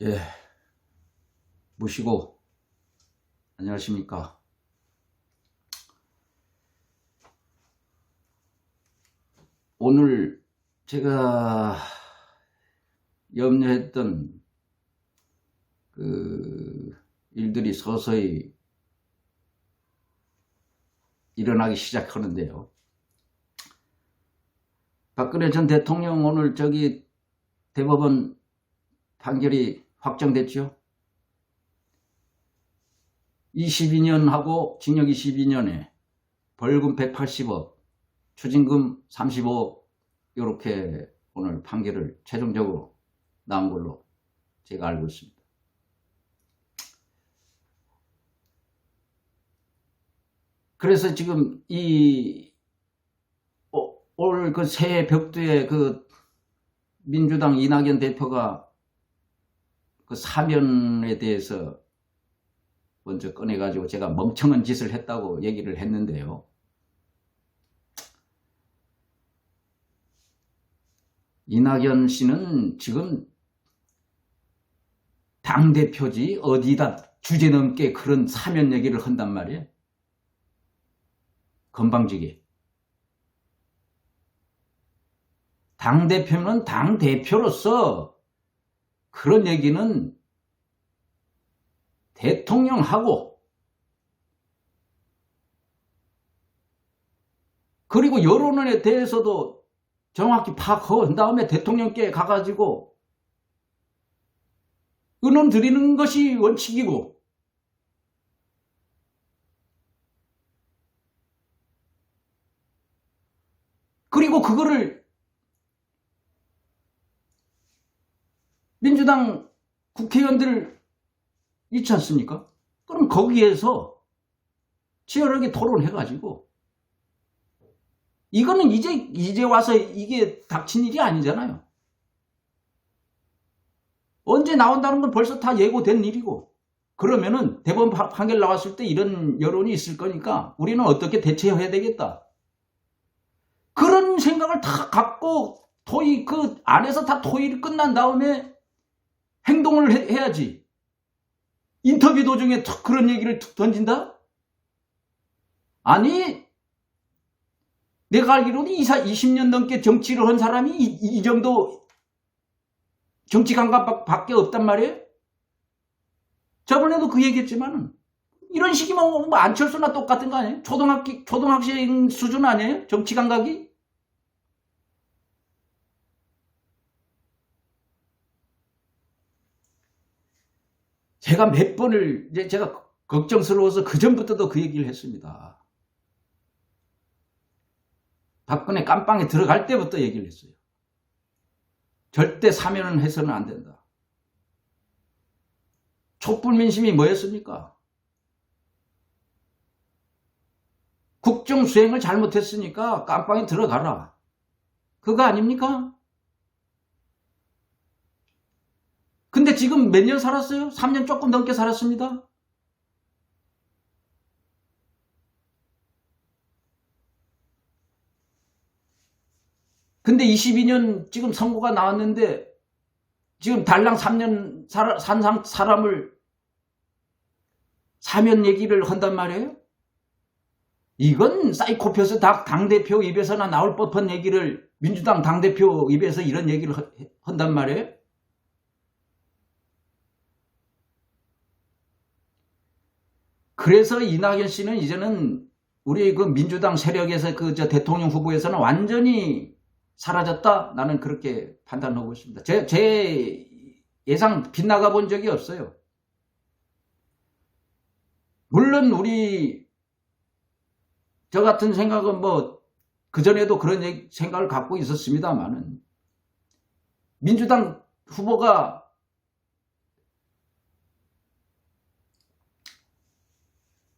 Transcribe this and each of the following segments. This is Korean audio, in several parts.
예, 모시고 안녕하십니까. 오늘 제가 염려했던 그 일들이 서서히 일어나기 시작하는데요. 박근혜 전 대통령 오늘 저기 대법원 판결이 확정됐죠. 22년 하고 징역 22년에 벌금 180억, 추징금 35억 이렇게 오늘 판결을 최종적으로 나온 걸로 제가 알고 있습니다. 그래서 지금 이 올 그 새해 벽두에 그 민주당 이낙연 대표가 그 사면에 대해서 먼저 꺼내가지고 제가 멍청한 짓을 했다고 얘기를 했는데요. 이낙연 씨는 지금 당대표지 어디다 주제 넘게 그런 사면 얘기를 한단 말이에요. 건방지게. 당대표는 당대표로서 그런 얘기는 대통령하고 그리고 여론에 대해서도 정확히 파악한 다음에 대통령께 가가지고 의논 드리는 것이 원칙이고 그리고 그거를 민주당 국회의원들 있지 않습니까? 그럼 거기에서 치열하게 토론해가지고 이거는 이제 이제 와서 이게 닥친 일이 아니잖아요. 언제 나온다는 건 벌써 다 예고된 일이고 그러면은 대법원 파- 판결 나왔을 때 이런 여론이 있을 거니까 우리는 어떻게 대처해야 되겠다. 그런 생각을 다 갖고 토의 그 안에서 다 토의를 끝난 다음에 행동을 해, 해야지. 인터뷰 도중에 툭 그런 얘기를 툭 던진다? 아니, 내가 알기로는 20년 넘게 정치를 한 사람이 이, 이 정도 정치 감각밖에 없단 말이에요? 저번에도 그 얘기했지만은 이런 식이면 뭐 안철수나 똑같은 거 아니에요? 초등학교, 초등학생 수준 아니에요? 정치 감각이? 제가 몇 번을 이제 제가 걱정스러워서 그 전부터도 그 얘기를 했습니다. 박근혜 깜빵에 들어갈 때부터 얘기를 했어요. 절대 사면은 해서는 안 된다. 촛불 민심이 뭐였습니까? 국정 수행을 잘못했으니까 깜빵에 들어가라. 그거 아닙니까? 근데 지금 몇 년 살았어요? 3년 조금 넘게 살았습니다. 근데 22년 지금 선고가 나왔는데 지금 달랑 3년 살, 산 사- 사람을 사면 얘기를 한단 말이에요? 이건 사이코패스 당- 당대표 입에서나 나올 법한 얘기를 민주당 당대표 입에서 이런 얘기를 하- 한단 말이에요? 그래서 이낙연 씨는 이제는 우리 그 민주당 세력에서 그 저 대통령 후보에서는 완전히 사라졌다? 나는 그렇게 판단하고 있습니다. 제, 제 예상 빗나가 본 적이 없어요. 물론 우리 저 같은 생각은 뭐 그전에도 그런 생각을 갖고 있었습니다만은 민주당 후보가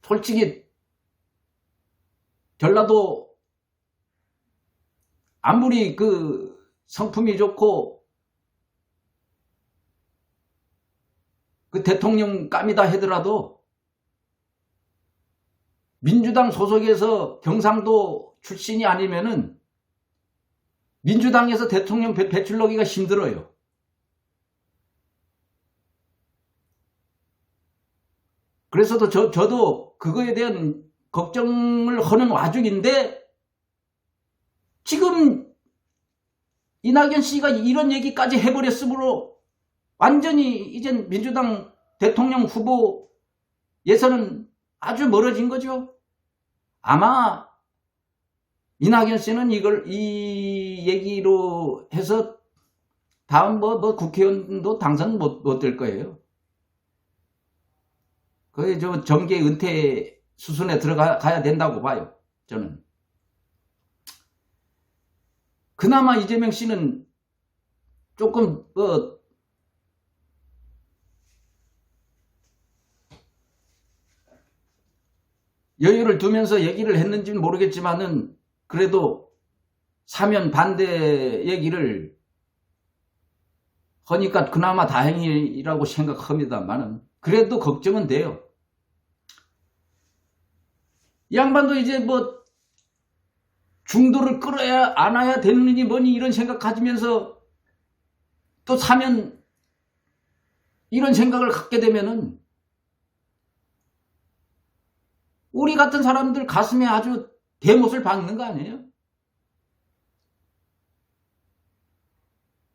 솔직히 전라도 아무리 그 성품이 좋고 그 대통령 감이다 하더라도 민주당 소속에서 경상도 출신이 아니면은 민주당에서 대통령 배- 배출하기가 힘들어요. 그래서도 저, 저도 그거에 대한 걱정을 하는 와중인데 지금 이낙연 씨가 이런 얘기까지 해버렸으므로 완전히 이젠 민주당 대통령 후보 예선은 아주 멀어진 거죠. 아마 이낙연 씨는 이걸 이 얘기로 해서 다음 뭐, 뭐 국회의원도 당선 못, 못될 거예요. 거의 저 정계 은퇴 수순에 들어가야 된다고 봐요. 저는. 그나마 이재명 씨는 조금 뭐 여유를 두면서 얘기를 했는지는 모르겠지만은 그래도 사면 반대 얘기를 하니까 그나마 다행이라고 생각합니다만은 그래도 걱정은 돼요. 이 양반도 이제 뭐 중도를 끌어야 안아야 되느니 뭐니 이런 생각 가지면서 또 사면 이런 생각을 갖게 되면은 우리 같은 사람들 가슴에 아주 대못을 박는 거 아니에요?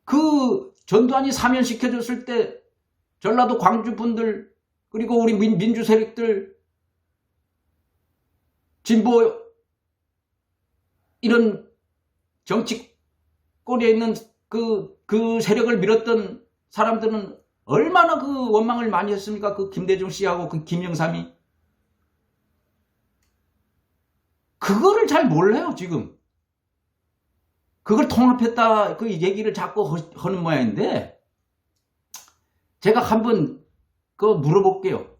그 전두환이 사면시켜줬을 때 전라도 광주 분들 그리고 우리 민, 주 세력들 진보 이런 정치권에 있는 그, 그 세력을 밀었던 사람들은 얼마나 그 원망을 많이 했습니까? 그 김대중 씨하고 그 김영삼이. 그거를 잘 몰라요, 지금. 그걸 통합했다, 그 얘기를 자꾸 하는 모양인데, 제가 한번 그 물어볼게요.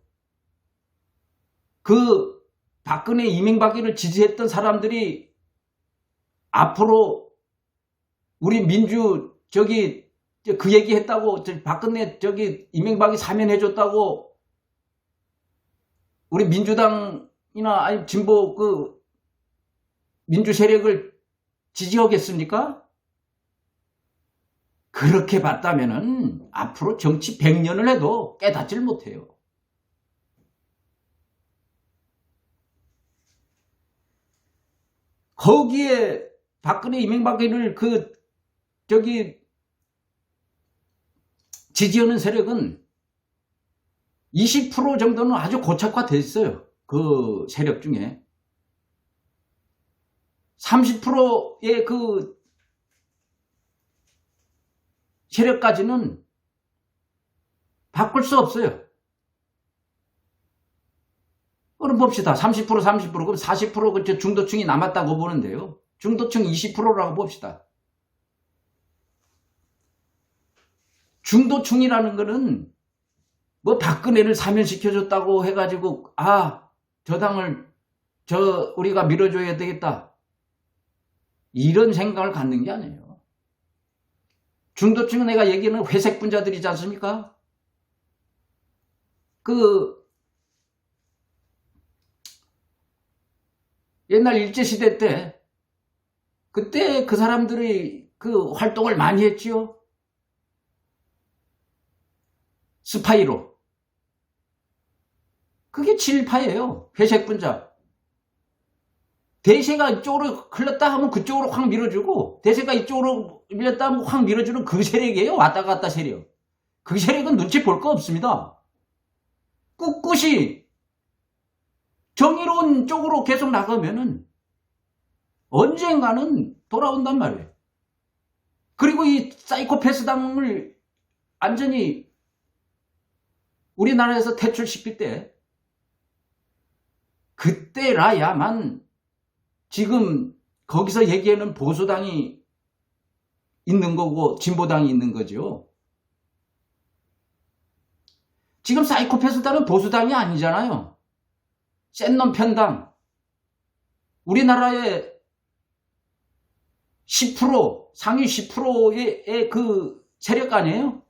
그 박근혜 이명박이를 지지했던 사람들이 앞으로 우리 민주 저기 그 얘기 했다고 박근혜 저기 이명박이 사면해 줬다고 우리 민주당이나 아니 진보 그 민주 세력을 지지하겠습니까? 그렇게 봤다면은 앞으로 정치 100년을 해도 깨닫질 못해요. 거기에 박근혜 이명박이를 그 저기 지지하는 세력은 20% 정도는 아주 고착화됐어요. 그 세력 중에 30%의 그 세력까지는 바꿀 수 없어요. 그럼 봅시다. 30% 30% 그럼 40%그 중도층이 남았다고 보는데요. 중도층 20%라고 봅시다. 중도층이라는 거는 뭐 박근혜를 사면시켜줬다고 해가지고 아 저 당을 저 우리가 밀어줘야 되겠다 이런 생각을 갖는 게 아니에요. 중도층은 내가 얘기하는 회색 분자들이지 않습니까? 그 옛날 일제시대 때 그때 그 사람들이 그 활동을 많이 했지요. 스파이로. 그게 진파예요. 회색 분자. 대세가 이쪽으로 흘렀다 하면 그쪽으로 확 밀어주고 대세가 이쪽으로 밀렸다 하면 확 밀어주는 그 세력이에요. 왔다 갔다 세력. 그 세력은 눈치 볼 거 없습니다. 꿋꿋이 정의로운 쪽으로 계속 나가면은 언젠가는 돌아온단 말이에요. 그리고 이 사이코패스 당을 완전히 우리나라에서 퇴출시킬 때 그때라야만 지금 거기서 얘기하는 보수당이 있는 거고 진보당이 있는 거죠. 지금 사이코패스당은 보수당이 아니잖아요. 센 놈 편당. 우리나라의 10% 상위 10%의 그 세력 아니에요?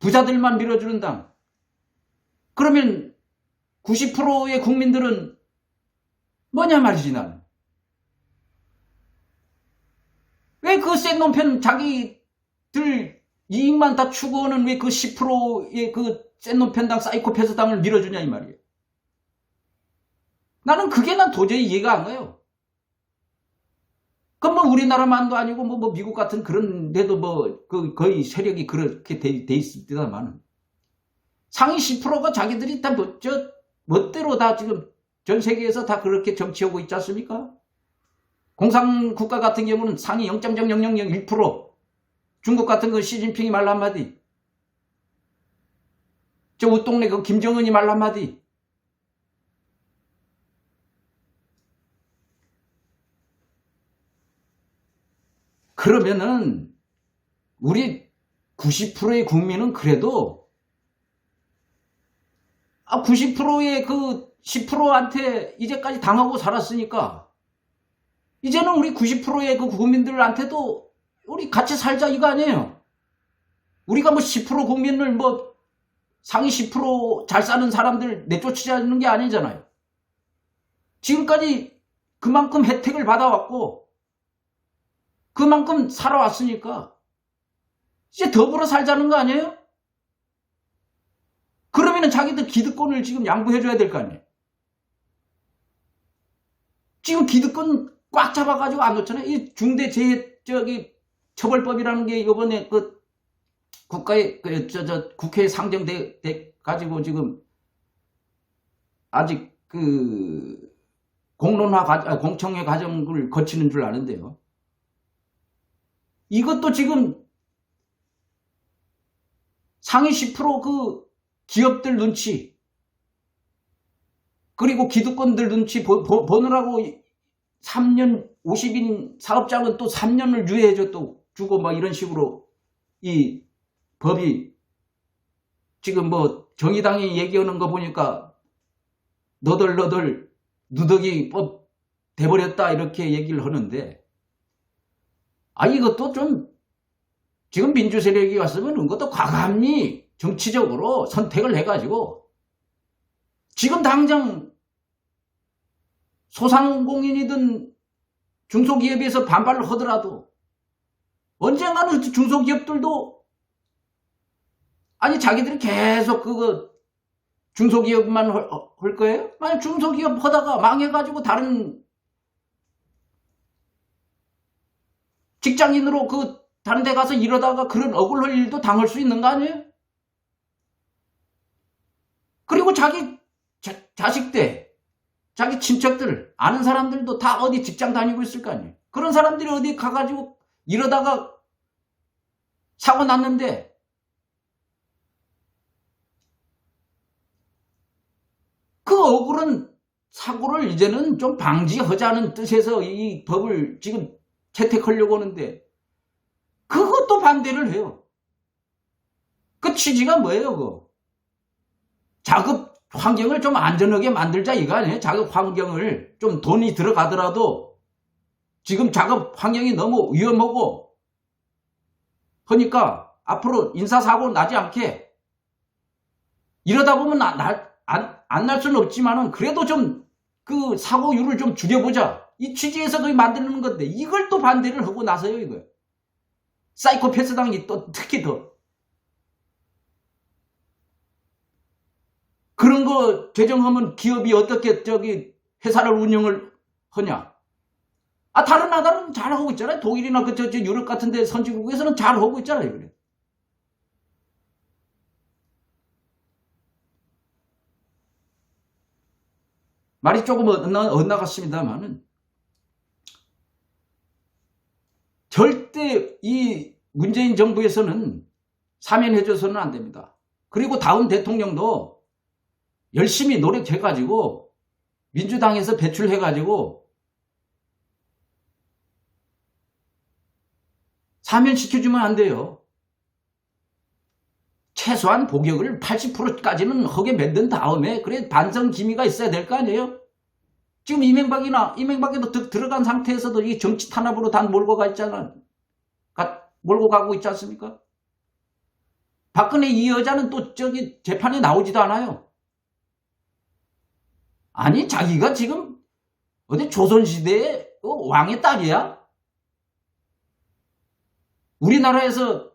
부자들만 밀어주는 당. 그러면 90%의 국민들은 뭐냐 말이지 나는. 왜그 센놈 편 자기들 이익만 다 추구하는 왜 그 10%의 그 센놈 편당 사이코패스 당을 밀어주냐 이 말이에요. 나는 그게 난 도저히 이해가 안 가요. 그럼 뭐 우리나라만도 아니고 뭐, 뭐 미국 같은 그런 데도 뭐 그 거의 세력이 그렇게 돼, 돼 있을 때다만 상위 10%가 자기들이 다 뭐, 저, 멋대로 다 지금 전 세계에서 다 그렇게 정치하고 있지 않습니까? 공산 국가 같은 경우는 상위 0.0001% 중국 같은 건 시진핑이 말 한마디 저 웃동네 그 김정은이 말 한마디 그러면은 우리 90%의 국민은 그래도 아 90%의 그 10%한테 이제까지 당하고 살았으니까 이제는 우리 90%의 그 국민들한테도 우리 같이 살자 이거 아니에요. 우리가 뭐 10% 국민을 뭐 상위 10%잘 사는 사람들 내쫓으자는 게 아니잖아요. 지금까지 그만큼 혜택을 받아왔고 그만큼 살아왔으니까 이제 더불어 살자는 거 아니에요? 그러면은 자기들 기득권을 지금 양보해줘야 될 거 아니에요? 지금 기득권 꽉 잡아가지고 안 놓잖아요. 이 중대재해 저기 처벌법이라는 게 이번에 그 국가에 그 저 저 국회에 상정돼 돼 가지고 지금 아직 그 공론화 과, 아, 공청회 과정을 거치는 줄 아는데요. 이것도 지금 상위 10%그 기업들 눈치 그리고 기득권들 눈치 보, 보, 보느라고 3년 50인 사업장은 또 3년을 유예해줘 또 주고 막 이런 식으로 이 법이 지금 뭐 정의당이 얘기하는 거 보니까 너덜너덜 누더기 법 돼버렸다 이렇게 얘기를 하는데 아 이것도 좀 지금 민주 세력이 왔으면 이것도 과감히 정치적으로 선택을 해가지고 지금 당장 소상공인이든 중소기업에서 반발을 하더라도 언젠가는 중소기업들도 아니 자기들이 계속 그거 중소기업만 할, 할 거예요? 만약 중소기업 하다가 망해가지고 다른 직장인으로 그 다른 데 가서 일하다가 그런 억울할 일도 당할 수 있는 거 아니에요? 그리고 자기 자, 자식들, 자기 친척들, 아는 사람들도 다 어디 직장 다니고 있을 거 아니에요? 그런 사람들이 어디 가가지고 이러다가 사고 났는데 그 억울한 사고를 이제는 좀 방지하자는 뜻에서 이 법을 지금 채택하려고 하는데 그것도 반대를 해요. 그 취지가 뭐예요, 그? 작업 환경을 좀 안전하게 만들자 이거 아니에요? 작업 환경을 좀 돈이 들어가더라도 지금 작업 환경이 너무 위험하고 하니까 앞으로 인사사고 나지 않게 이러다 보면 안날 수는 없지만은 그래도 좀 그 사고율을 좀 줄여보자. 이 취지에서 그게 만드는 건데 이걸 또 반대를 하고 나서요 이거. 사이코패스당이 또 특히 더 그런 거 제정하면 기업이 어떻게 저기 회사를 운영을 하냐? 아 다른 나라는 잘 하고 있잖아요. 독일이나 그저 저 유럽 같은데 선진국에서는 잘 하고 있잖아요. 그래. 말이 조금 엇나갔습니다만은 절대 이 문재인 정부에서는 사면해줘서는 안 됩니다. 그리고 다음 대통령도 열심히 노력해가지고 민주당에서 배출해가지고 사면시켜주면 안 돼요. 최소한 복역을 80%까지는 허게 만든 다음에 그래 반성 기미가 있어야 될 거 아니에요? 지금 이명박이나 이명박에도 들어간 상태에서도 이 정치 탄압으로 단 몰고 가 있잖아. 가, 몰고 가고 있지 않습니까? 박근혜 이 여자는 또 저기 재판에 나오지도 않아요. 아니 자기가 지금 어디 조선시대의 왕의 딸이야? 우리나라에서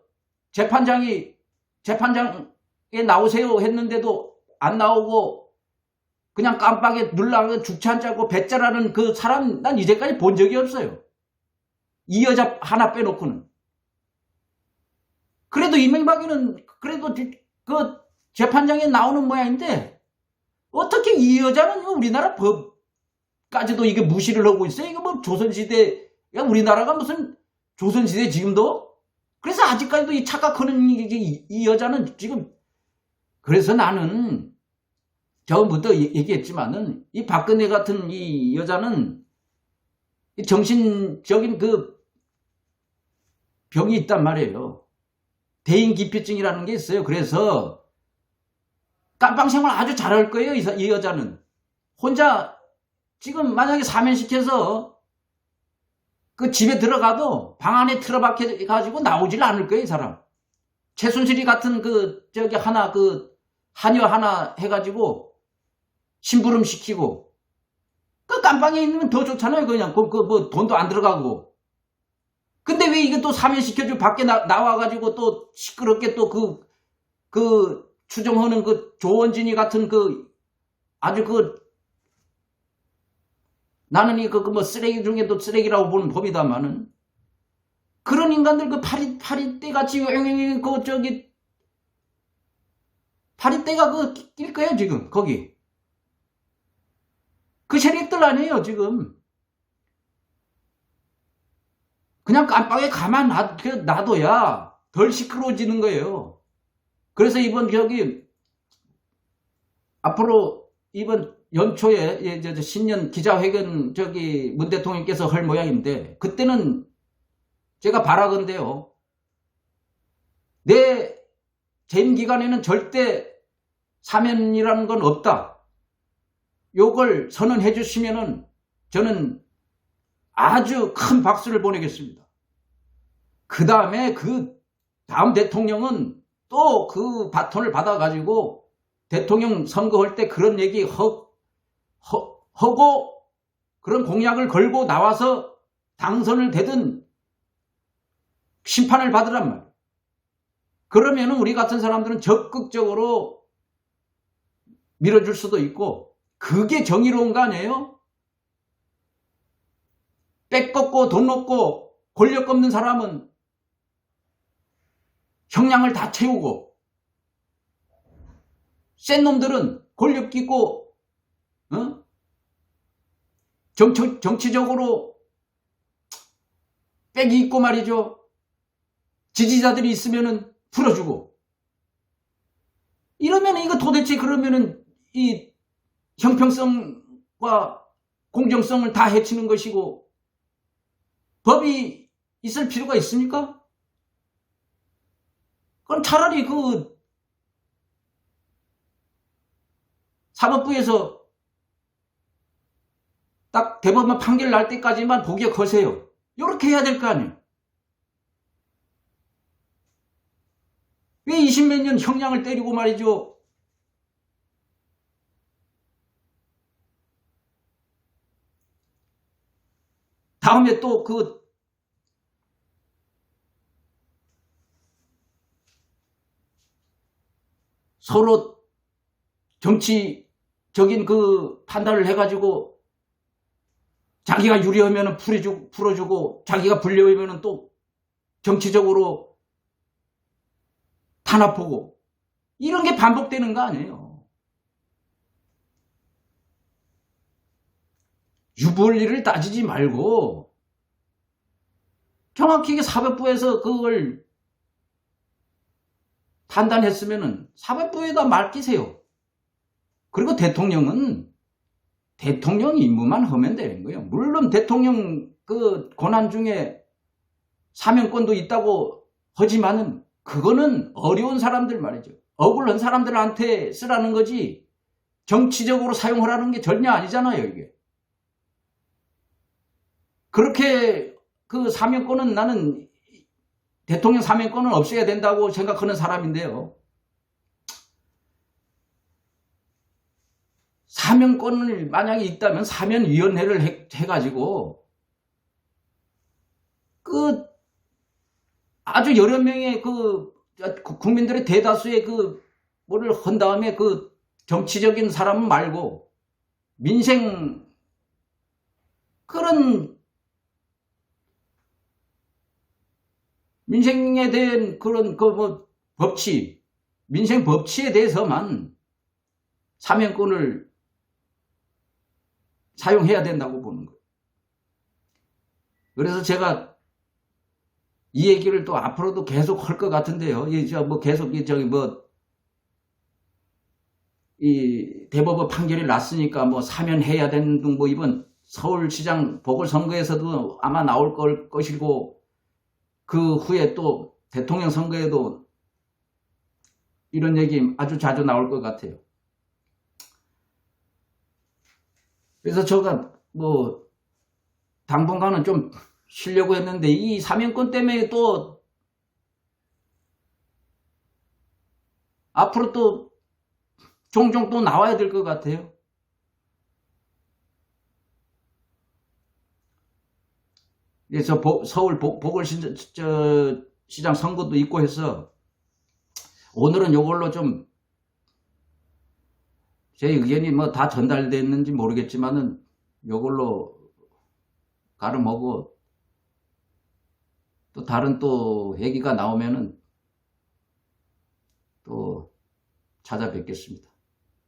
재판장이 재판장에 나오세요 했는데도 안 나오고 그냥 깜빡에 눌러서 죽지 않자고 배짜라는 그 사람 난 이제까지 본 적이 없어요. 이 여자 하나 빼놓고는. 그래도 이명박이는 그래도 그 재판장에 나오는 모양인데 어떻게 이 여자는 우리나라 법까지도 이게 무시를 하고 있어요? 이거 뭐 조선시대 야 우리나라가 무슨 조선시대 지금도? 그래서 아직까지도 이 착각하는 이, 이, 이 여자는 지금 그래서 나는 처음부터 얘- 얘기했지만은 이 박근혜 같은 이 여자는 이 정신적인 그 병이 있단 말이에요. 대인 기피증이라는 게 있어요. 그래서 깜빵 생활 아주 잘할 거예요. 이, 사- 이 여자는 혼자 지금 만약에 사면시켜서 그 집에 들어가도 방 안에 틀어박혀 가지고 나오질 않을 거예요, 이 사람. 최순실이 같은 그 저기 하나 그 한여 하나 해가지고 심부름 시키고 그 깜빵에 있으면 더 좋잖아요, 그냥. 그 뭐 돈도 안 들어가고. 근데 왜 이게 또 사면시켜주고 밖에 나, 나와가지고 또 시끄럽게 또 그, 그 추정하는 그 조원진이 같은 그 아주 그 나는 이그뭐 쓰레기 중에도 쓰레기라고 보는 법이다마는 그런 인간들 그 파리 파리 떼 같이 윙윙윙 그 저기 파리 떼가 그 낄 거예요 지금. 거기 그 세력들 아니에요 지금 그냥 깜빡에 가만 놔, 그 놔둬야 덜 시끄러워지는 거예요. 그래서 이번 저기 앞으로 이번 연초에 신년 기자회견 저기 문 대통령께서 할 모양인데 그때는 제가 바라건대요. 내 재임 기간에는 절대 사면이라는 건 없다. 요걸 선언해 주시면은 저는 아주 큰 박수를 보내겠습니다. 그 다음에 그 다음 대통령은 또 그 바톤을 받아가지고 대통령 선거할 때 그런 얘기 허, 허, 하고 그런 공약을 걸고 나와서 당선을 되든 심판을 받으란 말이에요. 그러면 우리 같은 사람들은 적극적으로 밀어줄 수도 있고 그게 정의로운 거 아니에요? 뺏겼고 돈 없고 권력 없는 사람은 형량을 다 채우고 센 놈들은 권력 끼고 어? 정치, 정치적으로 빽이 있고 말이죠. 지지자들이 있으면은 풀어주고 이러면 이거 도대체 그러면은 이 형평성과 공정성을 다 해치는 것이고 법이 있을 필요가 있습니까? 그럼 차라리 그 사법부에서 딱 대법원 판결 날 때까지만 복역하세요. 이렇게 해야 될 거 아니에요. 왜 20몇 년 형량을 때리고 말이죠. 다음에 또그 서로 정치적인 그 판단을 해가지고 자기가 유리하면 풀어주고, 풀어주고 자기가 불리하면 또 정치적으로 탄압하고 이런 게 반복되는 거 아니에요. 유불리를 따지지 말고 정확히 사법부에서 그걸 판단했으면은 사법부에다 맡기세요. 그리고 대통령은 대통령 임무만 하면 되는 거예요. 물론 대통령 그 권한 중에 사면권도 있다고 하지만은 그거는 어려운 사람들 말이죠. 억울한 사람들한테 쓰라는 거지 정치적으로 사용하라는 게 전혀 아니잖아요, 이게. 그렇게 그 사면권은 나는 대통령 사면권은 없애야 된다고 생각하는 사람인데요. 사면권을 만약에 있다면 사면위원회를 해, 해가지고 그 아주 여러 명의 그 국민들의 대다수의 그 뭐를 한 다음에 그 정치적인 사람 말고 민생 그런 민생에 대한 그런 그 뭐 법치 민생 법치에 대해서만 사면권을 사용해야 된다고 보는 거예요. 그래서 제가 이 얘기를 또 앞으로도 계속 할 것 같은데요. 이 저뭐 계속 이 저기 뭐 이 대법원 판결이 났으니까 뭐 사면해야 되는 등 뭐 이번 서울시장 보궐선거에서도 아마 나올 걸 것이고 그 후에 또 대통령 선거에도 이런 얘기 아주 자주 나올 것 같아요. 그래서 제가 뭐 당분간은 좀 쉬려고 했는데 이 사면권 때문에 또 앞으로 또 종종 또 나와야 될 것 같아요. 그래서 보- 서울 보- 보궐시장 선거도 있고 해서 오늘은 이걸로 좀 제 의견이 뭐 다 전달됐는지 모르겠지만은 이걸로 가름하고 또 다른 또 얘기가 나오면은 또 찾아뵙겠습니다.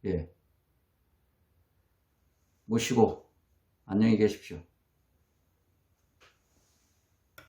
예. 모시고 안녕히 계십시오.